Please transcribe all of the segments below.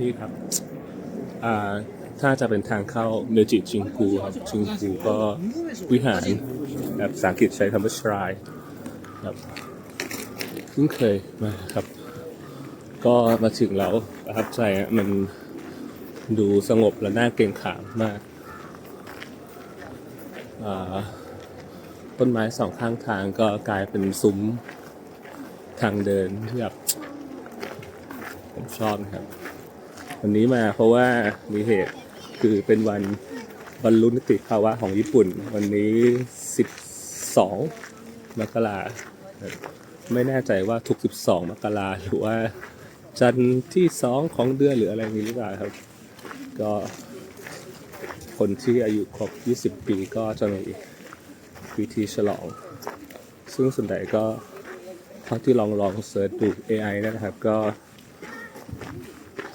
นี่ครับอ่าถ้าจะเป็นทางเข้าเมจิจิงกูครับจิงกูก็วิหารแบบภาษาอังกฤษใช้คำว่า shrine ครับเพิ่งเคยมาครับ ก็มาถึงแล้วประทับใจมันดูสงบและน่าเกรงขามมากาต้นไม้สองข้างทางก็กลายเป็นซุ้มทางเดินที่แบบผมชอบนะครับ วันนี้มาเพราะว่ามีเหตุคือเป็นวันบรรลุนิติภาวะของญี่ปุ่น วันนี้ 12 มกราไม่แน่ใจว่าทุก 12 มกราหรือว่า จันทร์ที่ 2 ของเดือนหรืออะไรนี้หรือเปล่าครับ ก็คนที่อายุครบ 20 ปีก็จะมีพิธีฉลอง ซึ่งส่วนใหญ่ก็เท่าที่ลองลองเสิร์ชดู AI นะครับก็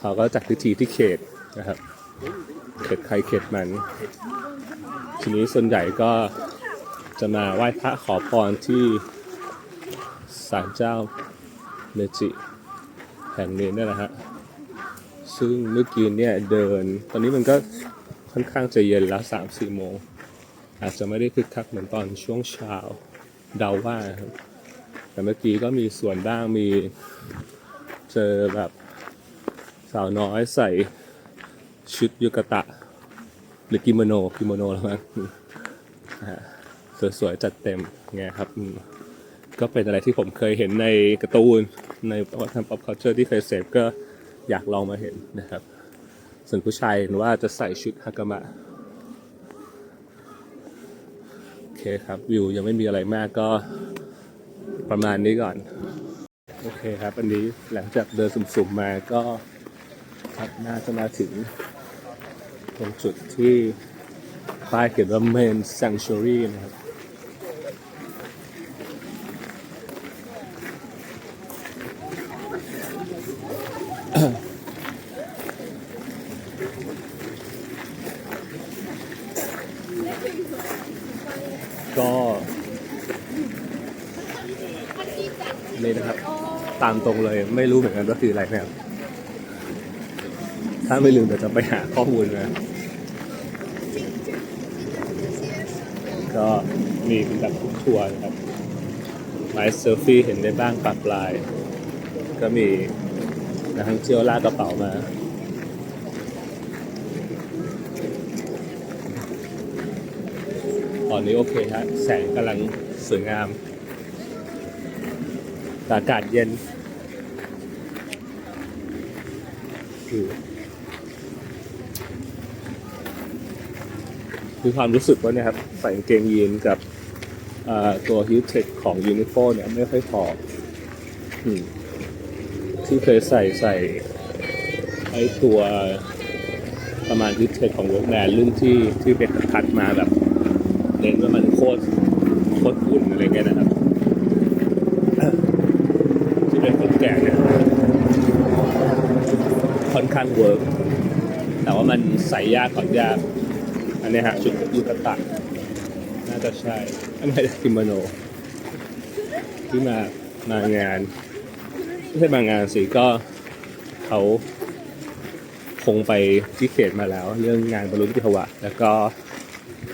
เขาก็จัดพิธีที่เขตนะครับ เขตใครเขตมัน ทีนี้ส่วนใหญ่ก็จะมาไหว้พระขอพรที่ศาลเจ้าเมจิแห่งนี้นี่แหละฮะ ซึ่งเมื่อกี้เนี่ยเดิน ตอนนี้มันก็ค่อนข้างจะเย็นแล้วสามสี่โมง อาจจะไม่ได้คึกคักเหมือนตอนช่วงเช้าเดาว่าครับแต่เมื่อกี้ก็มีส่วนบ้างมีเจอแบบ สาวน้อยใส่ชุดยุกตะ หรือกิโมโนกิโมโนแล้วมั้งฮะสวยๆจัดเต็มไงครับ ก็เป็นอะไรที่ผมเคยเห็นในการ์ตูน ในวัฒนธรรม pop culture ที่เคยเสพก็อยากลองมาเห็นนะครับ ส่วนผู้ชายเห็นว่าจะใส่ชุดฮากามะโอเคครับ วิวยังไม่มีอะไรมากก็ประมาณนี้ก่อน โอเคครับ อันนี้หลังจากเดินสุ่มๆมาก็ ครับน่าจะมาถึง ตรงจุดที่ป้ายเขียนว่า Main Sanctuary นะครับก็นี่นะครับ ตามตรงเลยไม่รู้เหมือนกันว่าคืออะไรนะครับ ถ้าไม่ลืมเดี๋ยวจะไปหาข้อมูลนะก็มีเป็นแบบทัวร์นะครับไลฟ์เซลฟี่เห็นได้บ้างปรับปลาย ก็มีนักท่องเที่ยวลากกระเป๋ามาตอนนี้โอเคฮะแสงกำลังสวยงาม อากาศเย็นคือคื อความรู้สึกว่าเนี่ยครับใส่กางเกงยีนกับตัวฮิวเทคของยูนิโ o เนี่ยไม่ค่อยพอที่เคยใส่ใส่ไอตัวประมาณฮิวเทคของ Workman รุ่นที่ที่เป็นคัดมาแบบเน้นว่ามันโคตรโคตรอุ่นอะไรเงี้ยนะครับ ที่เป็นคนแก่เนี่ยค่อนข้างเวิร์กแต่ว่ามันใส่ยากก่อยาก อันเนี้ยฮะชุดยูกะตะน่าจะใช่ไม่ใช่กิโมโนที่มามางานไม่ใช่มางานสิก็เขาคงไปที่เขตมาแล้ว เรื่องงานบรรลุนิติภาวะ แล้วก็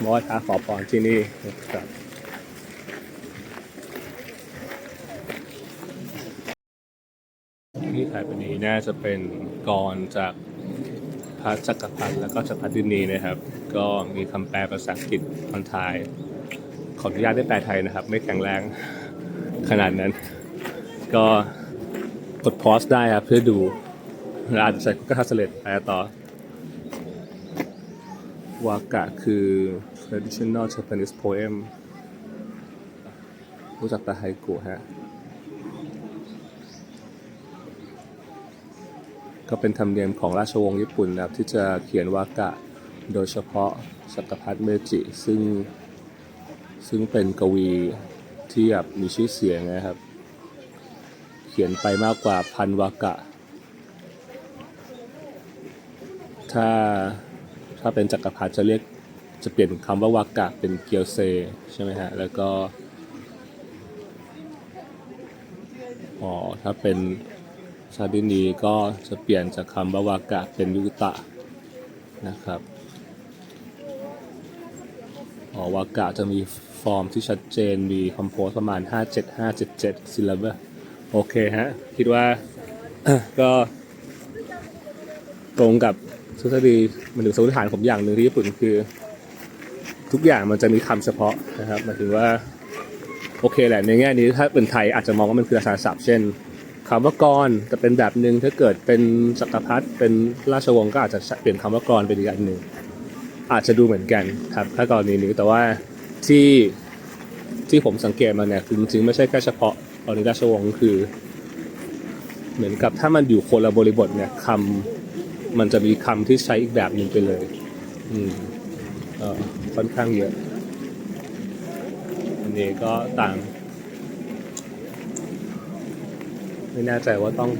มอท้าขอพรที่นี่นะครับที่ถ่ายวันนี้น่าจะเป็นกรจาก พระจักรพรรดิแล้วก็จักรพรรดินีนะครับ ก็มีคำแปลภาษาอังกฤษตอนท้ายขออนุญาตได้แปลไทยนะครับ ไม่แข็งแรงขนาดนั้น ก็กดพอสได้ครับเพื่อดูแล้วอาจจะใช้ก็ทัสเลตแปต่อวากะคือ traditional Japanese poem รู้จักแต่ไฮกุฮะ ก็เป็นธรรมเนียมของราชวงศ์ญี่ปุ่นนะครับที่จะเขียนวากะโดยเฉพาะจักรพรรดิเมจิ ซึ่งซึ่งเป็นกวีที่แบบมีชื่อเสียงนะครับ เขียนไปมากกว่าพันวากะ ถ้าถ้าเป็นจักรพรรดิจะเรียกจะเปลี่ยนคำว่าวากะเป็นเกียวเซใช่ไหมฮะแล้วก็อ๋อถ้าเป็น ชาตินีก็จะเปลี่ยนจากคำว่าวากะเป็นยุตะนะครับอวากะจะมีฟอร์มที่ชัดเจนมีคอมโพสประมาณ 57577ซิลเบอร์โอเคฮะ คิดว่าก็ตรงกับทฤษฎีมันถึงสมมติฐานผมอย่างหนึ่งที่ญี่ปุ่นคือ ทุกอย่างมันจะมีคำเฉพาะนะครับหมายถึงว่า โอเคแหละในแง่นี้ถ้าเป็นไทยอาจจะมองว่ามันคืออาสาศัพท์เช่น คำว่ากรจะเป็นแบบหนึ่งถ้าเกิดเป็นจักรพรรดิเป็นราชวงศ์ก็อาจจะเปลี่ยนคำว่ากรเป็นอีกอันหนึ่งอาจจะดูเหมือนกันครับถ้ากรณีนี้แต่ว่าที่ที่ผมสังเกตมาเนี่ยคือจริงๆไม่ใช่แค่เฉพาะกรณีราชวงศ์คือ เหมือนกับถ้ามันอยู่คนละบริบทเนี่ยคำมันจะมีคำที่ใช้อีกแบบหนึ่งไปเลย อืมเอ่อค่อนข้างเยอะอันนี้ก็ต่าง ไม่แน่ใจว่าต้อง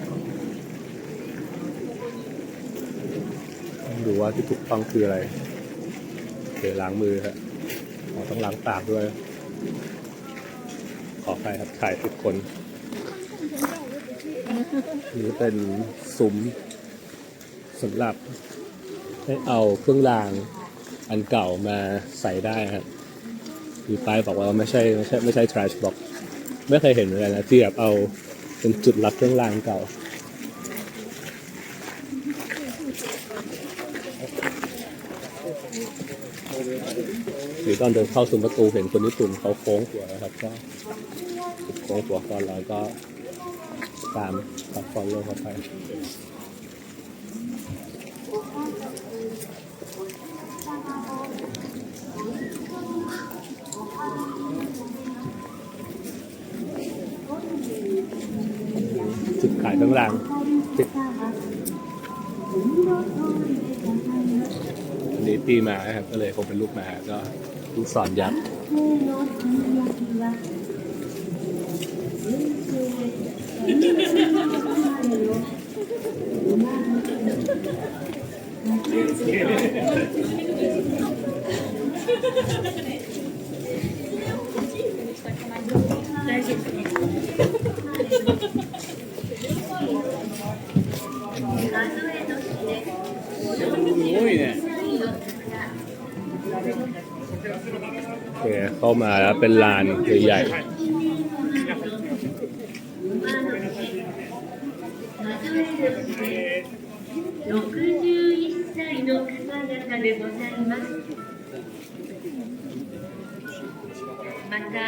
ดูว่าที่ถูกต้องคืออะไรโอเคล้างมือครับต้องล้างปากด้วย ขอใครครับถ่ายทุกคนนี่เป็นซุ้มสำหรับให้เอาเครื่องรางอันเก่ามาใส่ได้ครับมีป้ายบอกว่าไม่ใช่ไม่ใช่ไม่ใช่ trash box ไม่เคยเห็นเหมือนกันนะที่แบบเอา เป็นจุดรับเครื่องรางเก่า หรือตอนเดินเข้าซุ้มประตูเห็นคนญี่ปุ่นเขาโค้งหัวนะครับ ก็โค้งหัวก่อนแล้วก็ตามตัดฟอนลงเข้าไป จุดขายข้างล่างอันนี้ปีมาครับก็เลยคงเป็นลูกมาก็ลูกศรยักษ์โเคเข้ามาแล้วเป็นลานใหญ่61歳の方々でございます。また、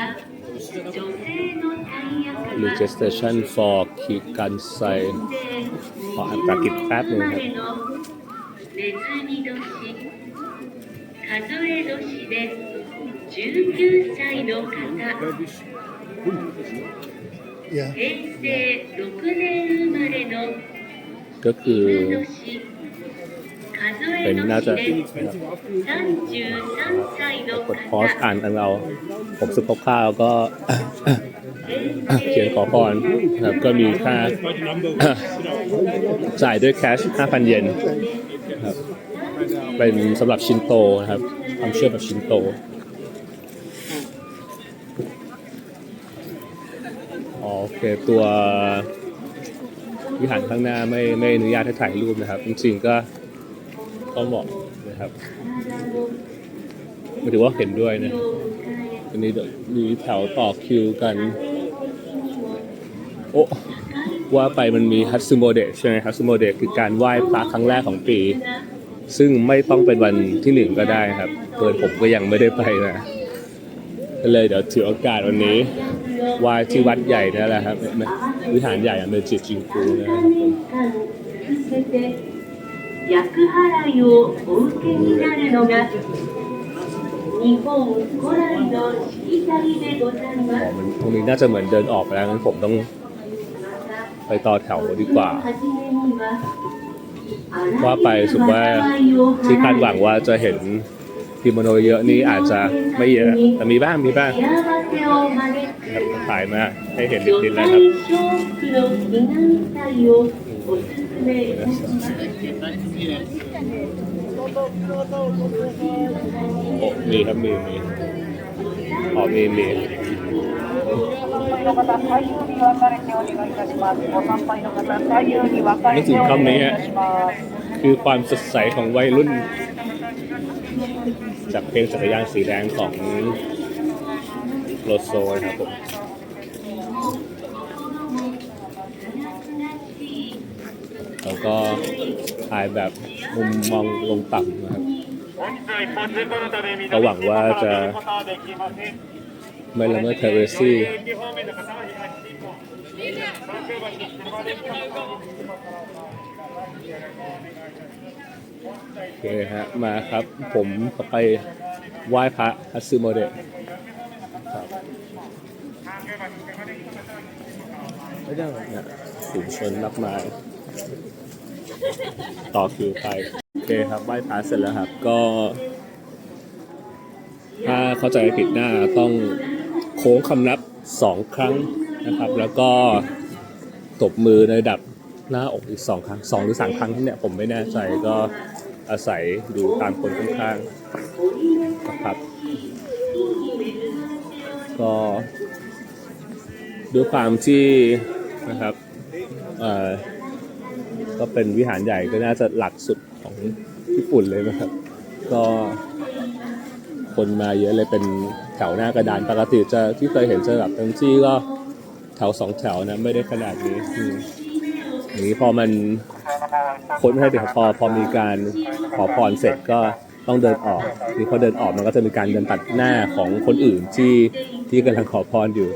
女性の大役 ๆ は registration for คิกันไซ ขออัตรากิจแป๊บหนึ่งครับ ネズミ年、数え年で 19歳の方、 Yeah. 平成6年生まれの ก็คือ 犬年、数え เป็นน่าจะ 年で33歳の กดพอส 方、 อ่านอันเรา ผมสึกคร่าวๆก็ เขียนขอพรนะครับก็มีค่า จ่ายด้วยแคช 5,000 เยนครับเป็นสำหรับชินโตนะครับความเชื่อแบบชินโต อ๋อโอเคตัววิหารข้างหน้าไม่ไม่อนุญาตให้ถ่ายรูปนะครับจริงๆก็ก็เหมาะนะครับหมายถึงว่าเห็นด้วยนะอันนี้เดี๋ยวมีแถวต่อคิวกัน โอ้ว่าไปมันมีฮัตสึโมเดะใช่ไหมฮัตสึโมเดะคือการไหว้พระครั้งแรกของปี ซึ่งไม่ต้องเป็นวันที่หนึ่งก็ได้ครับเปิดผมก็ยังไม่ได้ไปนะ ก็เลยเดี๋ยวถือโอกาสวันนี้ไหว้ที่วัดใหญ่นั่นแหละครับวิหารใหญ่อะเมจิจิงคูนะครับผม 伏せて厄払いをお受けになるのが日本古来のしきたりでございま อ๋อ す。 มันตรงนี้น่าจะเหมือนเดินออกไปแล้วงั้นผมต้อง ไปต่อแถวดีกว่า ว่าไปสุดว่าที่คาดหวังว่าจะเห็น พิโมโนเยอะนี่อาจจะไม่เยอะแต่มีบ้างมีบ้างถ่ายมาให้เห็นดิดๆแล้วครับโอ้มีครับมีมีอ๋อมีมีนึกถึงคำนี้ฮะคือความสดใสของวัยรุ่น จากเพลงจักรยานสีแดงของโลโซนะครับผมแล้วก็ถ่ายแบบมุมมองลงต่ำนะครับก็หวังว่าจะไม่ละเมิดเทเรซี่ โอเคฮะมาครับผมก็ไปไหว้พระฮัตสึโมเดะครับไม่ได้นะฝูงชนมากมาต่อคิวไปโอเคครับไหว้พระเสร็จแล้วครับก็ ถ้าเข้าใจผิดหน้าต้องโค้งคำนับสองครั้งนะครับ แล้วก็ตบมือในดับ หน้าอกอีกสองครั้งสองหรือสามครั้งเนี่ยผมไม่แน่ใจก็อาศัยดูตามคนข้างๆนะครับ ก็ด้วยความที่นะครับเอ่อก็เป็นวิหารใหญ่ก็น่าจะหลักสุดของญี่ปุ่นเลยนะครับ ก็คนมาเยอะเลยเป็นแถวหน้ากระดานปกติจะที่เคยเห็นจะแบบเต็มที่ก็แถวสองแถวนะไม่ได้ขนาดนี้ อย่างนี้พอมันคนไม่ให้พอพอมีการขอพรเสร็จก็ต้องเดินออกนี่พอเดินออกมันก็จะมีการเดินตัดหน้าของคนอื่นที่ที่กำลังขอพรอยู่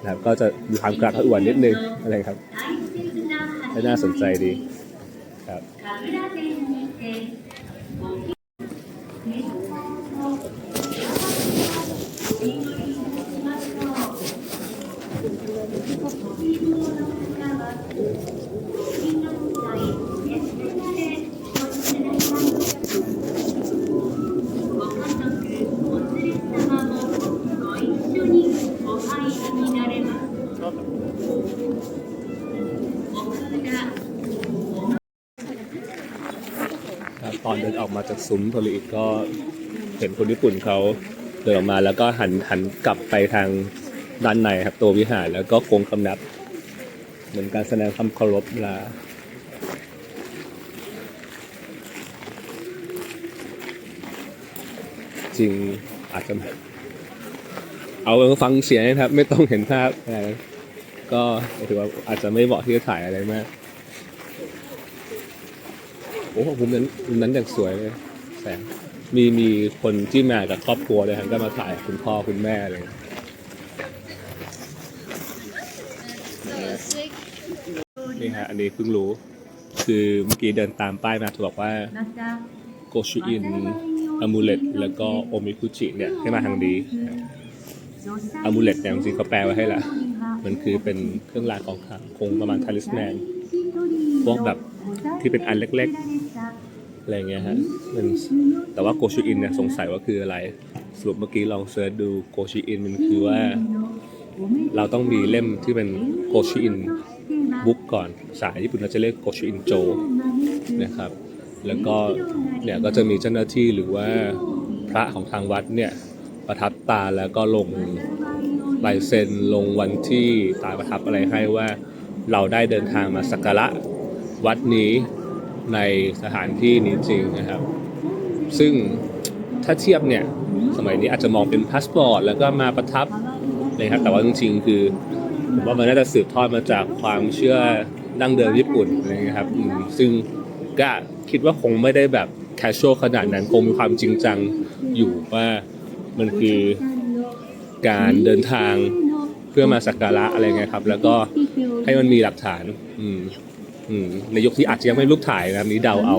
นะครับ ก็จะมีความกระอักกระอ่วนนิดนึงอะไรครับน่าสนใจดีครับ ครับตอนเดินออกมาจากซุ้มโทริอิก็เห็นคนญี่ปุ่นเขาเดินออกมาแล้วก็หันหันกลับไปทางด้านในครับตัววิหารแล้วก็โค้งคำนับ เหมือนการแสดงความเคารพลาจริงอาจจะเอาฟังเสียงนะครับ ไม่ต้องเห็นภาพอะไรก็ถือว่าอาจจะไม่เหมาะที่จะถ่ายอะไรมาก โอ้โหมุมนั้นมุมนั้นอย่างสวยเลยแสงมีมีคนที่มากับครอบครัวเลยครับก็มาถ่ายคุณพ่อคุณแม่เลยนี่ฮะอันนี้เพิ่งรู้ คือเมื่อกี้เดินตามป้ายมาถูกบอกว่าโกชูอินอะมูเลตแล้วก็โอมิคุจิเนี่ยให้มาทางนี้อะมูเลตเนี่ยจริงๆเขาแปลไว้ให้ละมันคือเป็นเครื่องรางของขลังคงประมาณทาริสแมนพวกแบบที่เป็นอันเล็กๆ อะไรเงี้ยฮะมันแต่ว่าโกชูอินเนี่ยสงสัยว่าคืออะไร สรุปเมื่อกี้ลองเสิร์ชดูโกชูอินมันคือว่า เราต้องมีเล่มที่เป็นโกชูอินบุ๊กก่อนภาษาญี่ปุ่นเราจะเรียกโกชูอินโจนะครับ แล้วก็เนี่ยก็จะมีเจ้าหน้าที่หรือว่าพระของทางวัดเนี่ยประทับตาแล้วก็ลงลายเซ็นลงวันที่ตาประทับอะไรให้ว่าเราได้เดินทางมาสักการะวัดนี้ ในสถานที่นี้จริงนะครับ ซึ่งถ้าเทียบเนี่ยสมัยนี้อาจจะมองเป็นพาสปอร์ตแล้วก็มาประทับนะครับแต่ว่าจริงๆคือผมว่ามันน่าจะสืบทอดมาจากความเชื่อดั้งเดิมญี่ปุ่นอะไรเงี้ยครับ ซึ่งก็คิดว่าคงไม่ได้แบบแคชชวลขนาดนั้นคงมีความจริงจังอยู่ว่ามันคือการเดินทางเพื่อมาสักการะอะไรเงี้ยครับ แล้วก็ให้มันมีหลักฐาน อืม อืมในยุคที่อาจจะยังไม่รูปถ่ายนะครับนี้เดาเอา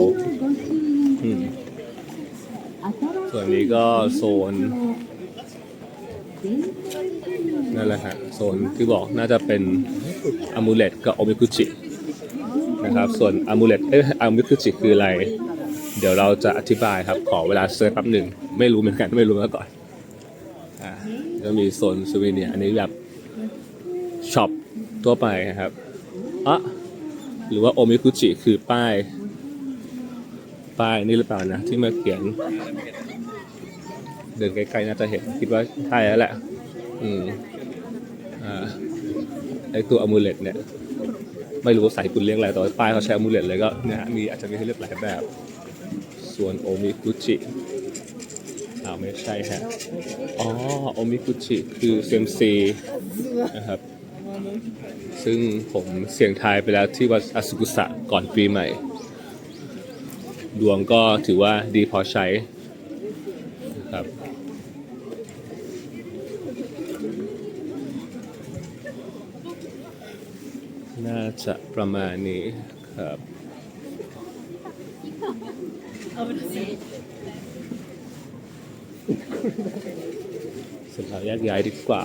อืมส่วนนี้ก็โซนนั่นแหละฮะโซนที่บอกน่าจะเป็นอามูเลตกับโอมิกุจินะครับส่วนอามูเลตเอ้ยอามิกุจิคืออะไร เดี๋ยวเราจะอธิบายครับขอเวลาเซิร์ชแป๊บหนึ่งไม่รู้เหมือนกันไม่รู้มาก่อนอ่าก็มีโซนซูเวเนียอันนี้แบบช็อปทั่วไปนะครับอะ หรือว่าโอมิคุจิคือป้าย ป้ายนี่หรือเปล่านะ ที่มาเขียน เดินไกลๆน่าจะเห็นคิดว่าใช่แล้วแหละ อืมอ่าไอตัวอมูเลตเนี่ยไม่รู้ว่าสายปุ่นเรียกอะไรแต่ว่าป้ายเขาใช้อมูเลตเลยก็เนี่ยฮะมีอาจจะมีให้เลือกหลายแบบ ส่วนโอมิกุจิอ้าวไม่ใช่ฮะ อ๋อ โอมิกุจิคือเซมซีนะครับ ซึ่งผมเสี่ยงทายไปแล้วที่วัดอาสุกุสะก่อนปีใหม่ ดวงก็ถือว่าดีพอใช้นะครับน่าจะประมาณนี้ครับเสร็จแล้วแยกย้ายดีกว่า